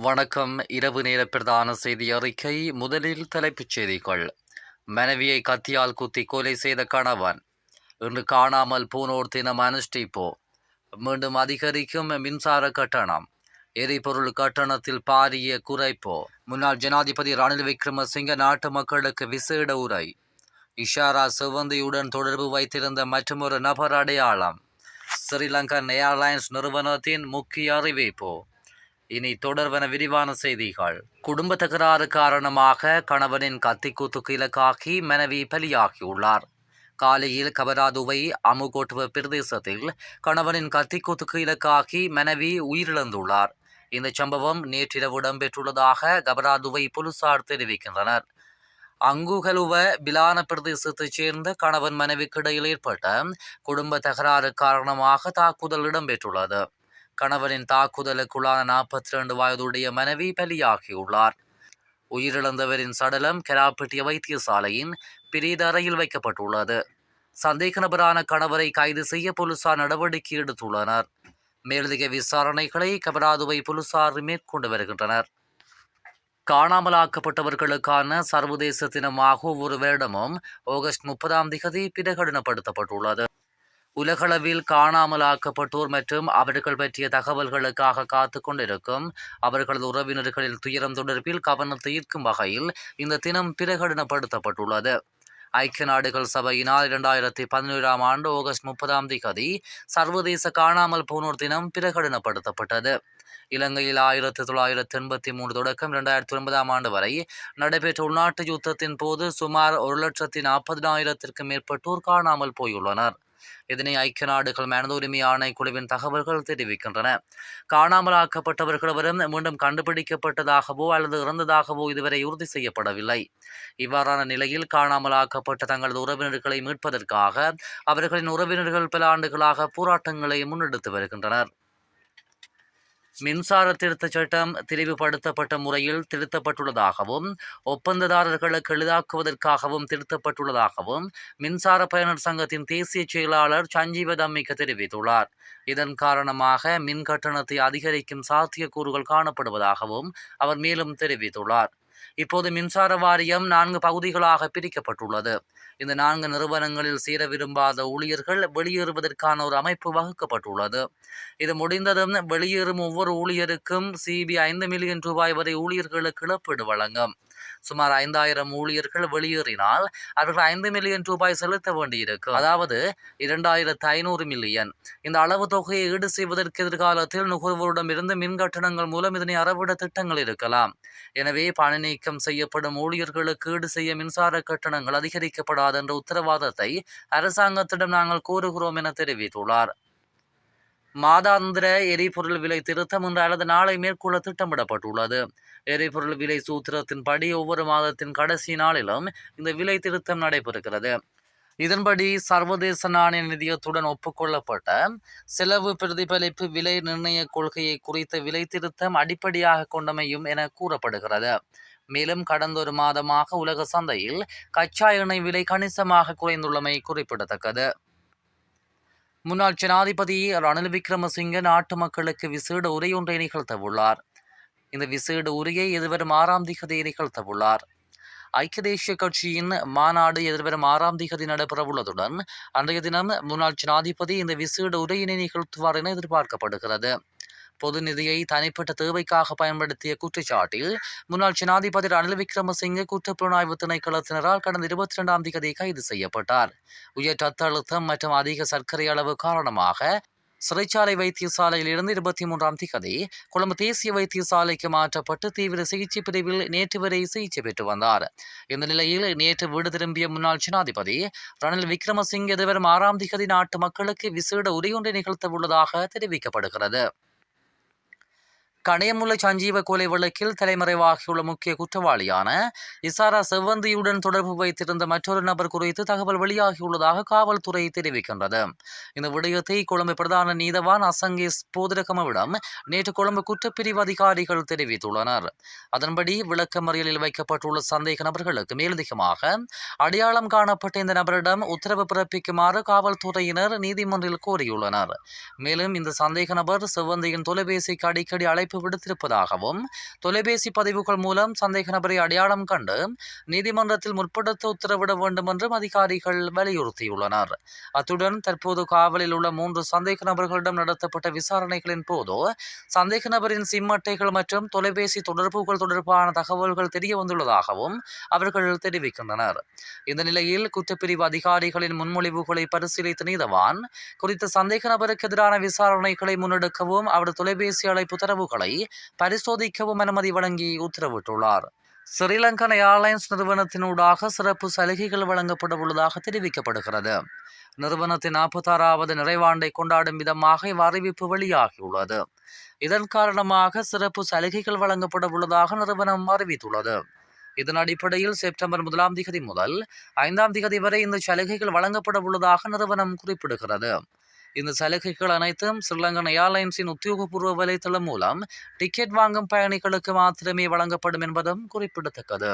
வணக்கம். இரவு நேர பிரதான செய்தி அறிக்கை. முதலில் தலைப்புச் செய்திகள். மனைவியை கத்தியால் குத்தி கொலை செய்த கணவன். இன்று காணாமல் போனோர் தினம் அனுஷ்டிப்போ. மீண்டும் அதிகரிக்கும் மின்சார கட்டணம். எரிபொருள் கட்டணத்தில் பாரிய குறைப்போ. முன்னாள் ஜனாதிபதி ரணில் விக்ரமசிங்க நாட்டு மக்களுக்கு விசேட உரை. இஷாரா சிவந்தியுடன் தொடர்பு வைத்திருந்த மற்றொரு நபர் அடையாளம். ஸ்ரீலங்கன் ஏர்லைன்ஸ் நிறுவனத்தின் முக்கிய அறிவிப்பு. இனி தொடர்வன விரிவான செய்திகள். குடும்ப தகராறு காரணமாக கணவனின் கத்திக்கூத்துக்கு இலக்காகி மனைவி பலியாகியுள்ளார். காலையில் கபராதுவை அமுகோட்டுவ பிரதேசத்தில் கணவனின் கத்திக்கூத்துக்கு இலக்காகி மனைவி உயிரிழந்துள்ளார். இந்த சம்பவம் நேற்றிரவு இடம்பெற்றுள்ளதாக கபராதுவை போலீசார் தெரிவிக்கின்றனர். அங்குகலுவ பிலான பிரதேசத்தைச் சேர்ந்த கணவன் மனைவிக்கு இடையில் ஏற்பட்ட குடும்ப தகராறு காரணமாக தாக்குதல் இடம்பெற்றுள்ளது. கணவனின் தாக்குதலுக்குள்ளான நாற்பத்தி ரெண்டு வயதுடைய மனைவி பலியாகியுள்ளார். உயிரிழந்தவரின் சடலம் கெராப்பட்டிய வைத்தியசாலையின் பிரேத அறையில் வைக்கப்பட்டுள்ளது. சந்தேக நபரான கணவரை கைது செய்ய போலீசார் நடவடிக்கை எடுத்துள்ளனர். மேலதிக விசாரணைகளை கபராதுவை போலீசார் மேற்கொண்டு வருகின்றனர். காணாமலாக்கப்பட்டவர்களுக்கான சர்வதேச தினமாக ஒரு வருடமும் ஆகஸ்ட் முப்பதாம் திகதி பிரகடனப்படுத்தப்பட்டுள்ளது. உலகளவில் காணாமலாக்கப்பட்டோர் மற்றும் அவர்கள் பற்றிய தகவல்களுக்காக காத்து கொண்டிருக்கும் அவர்களது உறவினர்களின் துயரம் தொடர்பில் கவனத்தை ஈர்க்கும் வகையில் இந்த தினம் பிரகடனப்படுத்தப்பட்டுள்ளது. ஐக்கிய நாடுகள் சபையினால் இரண்டாயிரத்தி பதினேழாம் ஆண்டு ஆகஸ்ட் முப்பதாம் திகதி சர்வதேச காணாமல் போனோர் தினம் பிரகடனப்படுத்தப்பட்டது. இலங்கையில் ஆயிரத்தி தொள்ளாயிரத்தி எண்பத்தி மூன்று தொடக்கம் இரண்டாயிரத்தி ஒன்பதாம் ஆண்டு வரை நடைபெற்ற உள்நாட்டு யுத்தத்தின் போது சுமார் ஒரு லட்சத்தி நாற்பதினாயிரத்திற்கும் மேற்பட்டோர் காணாமல் போயுள்ளனர். இதனை ஐக்கிய நாடுகள் மனித உரிமை ஆணைக்குழுவின் தகவல்கள் தெரிவிக்கின்றன. காணாமலாக்கப்பட்டவர்கள் அவரும் மீண்டும் கண்டுபிடிக்கப்பட்டதாகவோ அல்லது இறந்ததாகவோ இதுவரை உறுதி செய்யப்படவில்லை. இவ்வாறான நிலையில் காணாமலாக்கப்பட்ட தங்களது உறவினர்களை மீட்பதற்காக அவர்களின் உறவினர்கள் பல ஆண்டுகளாக போராட்டங்களை முன்னெடுத்து வருகின்றனர். மின்சார திருத்தச் சட்டம் தெளிவுபடுத்தப்பட்ட முறையில் திருத்தப்பட்டுள்ளதாகவும் ஒப்பந்ததாரர்களுக்கு எளிதாக்குவதற்காகவும் திருத்தப்பட்டுள்ளதாகவும் மின்சார பயனர் சங்கத்தின் தேசிய செயலாளர் சஞ்சீவ தம்மிக்க தெரிவித்துள்ளார். இதன் காரணமாக மின் கட்டணத்தை அதிகரிக்கும் சாத்தியக்கூறுகள் காணப்படுவதாகவும் அவர் மேலும் தெரிவித்துள்ளார். இப்போது மின்சார வாரியம் நான்கு பகுதிகளாக பிரிக்கப்பட்டுள்ளது. இந்த நான்கு நிறுவனங்களில் சேர விரும்பாத ஊழியர்கள் வெளியேறுவதற்கான ஒரு அமைப்பு வகுக்கப்பட்டுள்ளது. இது முடிந்ததும் வெளியேறும் ஒவ்வொரு ஊழியருக்கும் சிபி ஐந்து மில்லியன் ரூபாய் வரை ஊழியர்களுக்கு இழப்பீடு வழங்கும். சுமார் ஐந்தாயிரம் ஊழியர்கள் வெளியேறினால் அவர்கள் ஐந்து மில்லியன் ரூபாய் செலுத்த வேண்டியிருக்கும். அதாவது இரண்டாயிரத்து ஐநூறு மில்லியன். இந்த அளவு தொகையை ஈடு செய்வதற்கு எதிர்காலத்தில் நுகர்வோரிடமிருந்து மின் கட்டணங்கள் மூலம் இதனை அறவிட திட்டங்கள் இருக்கலாம். எனவே பணி நீக்கம் செய்யப்படும் ஊழியர்களுக்கு ஈடு செய்ய மின்சார கட்டணங்கள் அதிகரிக்கப்படாது என்ற உத்தரவாதத்தை அரசாங்கத்திடம் நாங்கள் கூறுகிறோம் என தெரிவித்துள்ளார். மாதாந்திர எரிபொருள் விலை திருத்தம் என்ற அல்லது நாளை மேற்கொள்ள திட்டமிடப்பட்டுள்ளது. எரிபொருள் விலை சூத்திரத்தின்படி ஒவ்வொரு மாதத்தின் கடைசி நாளிலும் இந்த விலை திருத்தம் நடைபெறுகிறது. இதன்படி சர்வதேச நாணய நிதியத்துடன் ஒப்புக்கொள்ளப்பட்ட செலவு பிரதிபலிப்பு விலை நிர்ணய கொள்கையை குறித்த விலை திருத்தம் அடிப்படையாக கொண்டமையும் என கூறப்படுகிறது. மேலும் கடந்த ஒரு மாதமாக உலக சந்தையில் கச்சா எண்ணெய் விலை கணிசமாக குறைந்துள்ளமை குறிப்பிடத்தக்கது. முன்னாள் ஜனாதிபதி ரணில் விக்ரமசிங்க நாட்டு மக்களுக்கு விசேட உரை ஒன்றை நிகழ்த்தவுள்ளார். இந்த விசேட உரையை எதிர்வரும் ஆறாம் திகதி நிகழ்த்தவுள்ளார். ஐக்கிய தேசிய கட்சியின் மாநாடு எதிர்வரும் ஆறாம் திகதி நடைபெறவுள்ளதுடன் அன்றைய தினம் முன்னாள் ஜனாதிபதி இந்த விசேட உரையினை நிகழ்த்துவார் என எதிர்பார்க்கப்படுகிறது. பொது நிதியை தனிப்பட்ட தேவைக்காக பயன்படுத்திய குற்றச்சாட்டில் முன்னாள் ஜனாதிபதி ரணில் விக்ரமசிங்கே குற்றப்புலனாய்வு திணைக்களத்தினரால் கடந்த இருபத்தி இரண்டாம் தேதி கைது செய்யப்பட்டார். உயர் ரத்த அழுத்தம் மற்றும் அதிக சர்க்கரை அளவு காரணமாக சிறைச்சாலை வைத்தியசாலையில் இருந்து இருபத்தி மூன்றாம் திகதி கொழும்பு தேசிய வைத்தியசாலைக்கு மாற்றப்பட்டு தீவிர சிகிச்சை பிரிவில் நேற்று வரை சிகிச்சை பெற்று வந்தார். இந்த நிலையில் நேற்று வீடு திரும்பிய முன்னாள் ஜனாதிபதி ரணில் விக்ரமசிங்கே எதிர்வரும் ஆறாம் திகதி நாட்டு மக்களுக்கு விசேட உரையொன்றை நிகழ்த்த உள்ளதாக தெரிவிக்கப்படுகிறது. கடையமுல்லை சஞ்சீவ கொலை வழக்கில் தலைமறைவாகியுள்ள முக்கிய குற்றவாளியான இசாரா செவ்வந்தியுடன் தொடர்பு வைத்திருந்த மற்றொரு நபர் குறித்து தகவல் வெளியாகியுள்ளதாக காவல்துறை தெரிவிக்கின்றது. இந்த விடயத்தை கொழும்பு பிரதான நீதவான் அசங்கிஸ் போதிரகமவிடம் நேற்று கொழும்பு குற்றப்பிரிவு அதிகாரிகள் தெரிவித்துள்ளனர். அதன்படி விளக்கமறியலில் வைக்கப்பட்டுள்ள சந்தேக நபர்களுக்கு மேலதிகமாக அடையாளம் காணப்பட்ட இந்த நபரிடம் உத்தரவு பிறப்பிக்குமாறு காவல்துறையினர் நீதிமன்றில் கோரியுள்ளனர். மேலும் இந்த சந்தேக நபர் செவ்வந்தியின் தொலைபேசிக்கு அடிக்கடி அழைப்பு அழைப்பு விடுத்திருப்பதாகவும் தொலைபேசி பதிவுகள் மூலம் சந்தேக நபரை அடையாளம் கண்டு நீதிமன்றத்தில் முற்படுத்த உத்தரவிட வேண்டும் என்றும் அதிகாரிகள் வலியுறுத்தியுள்ளனர். அத்துடன் தற்போது காவலில் உள்ள மூன்று சந்தேக நபர்களிடம் நடத்தப்பட்ட விசாரணைகளின் போது சந்தேக நபரின் சிம் அட்டைகள் மற்றும் தொலைபேசி தொடர்புகள் தொடர்பான தகவல்கள் தெரிய வந்துள்ளதாகவும் அவர்கள் தெரிவிக்கின்றனர். இந்த நிலையில் குற்றப்பிரிவு அதிகாரிகளின் முன்மொழிவுகளை பரிசீலித்த நீதவான் குறித்த சந்தேக நபருக்கு எதிரான விசாரணைகளை முன்னெடுக்கவும் அவரது தொலைபேசி அழைப்பு தரவுகளை பரிசோதிக்கவும் அனுமதி வழங்கி உத்தரவிட்டுள்ளார். ஸ்ரீலங்கன் ஏர்லைன்ஸ் நிறுவனத்தினூடாக சிறப்பு சலுகைகள் வழங்கப்பட உள்ளதாக தெரிவிக்கப்படுகிறது. நிறுவனத்தின் நாற்பத்தாறாவது நிறைவாண்டை கொண்டாடும் விதமாக இவ்வறிவிப்பு வெளியாகியுள்ளது. இதன் காரணமாக சிறப்பு சலுகைகள் வழங்கப்பட உள்ளதாக நிறுவனம் அறிவித்துள்ளது. இதன் அடிப்படையில் செப்டம்பர் முதலாம் திகதி முதல் ஐந்தாம் திகதி வரை இந்த சலுகைகள் வழங்கப்பட உள்ளதாக நிறுவனம் குறிப்பிடுகிறது. இந்த சலுகைகள் அனைத்தும் ஸ்ரீலங்கன் ஏர்லைன்ஸின் உத்தியோகபூர்வ வலைதளம் மூலம் டிக்கெட் வாங்கும் பயணிகளுக்கு மாத்திரமே வழங்கப்படும் என்பதும் குறிப்பிடத்தக்கது.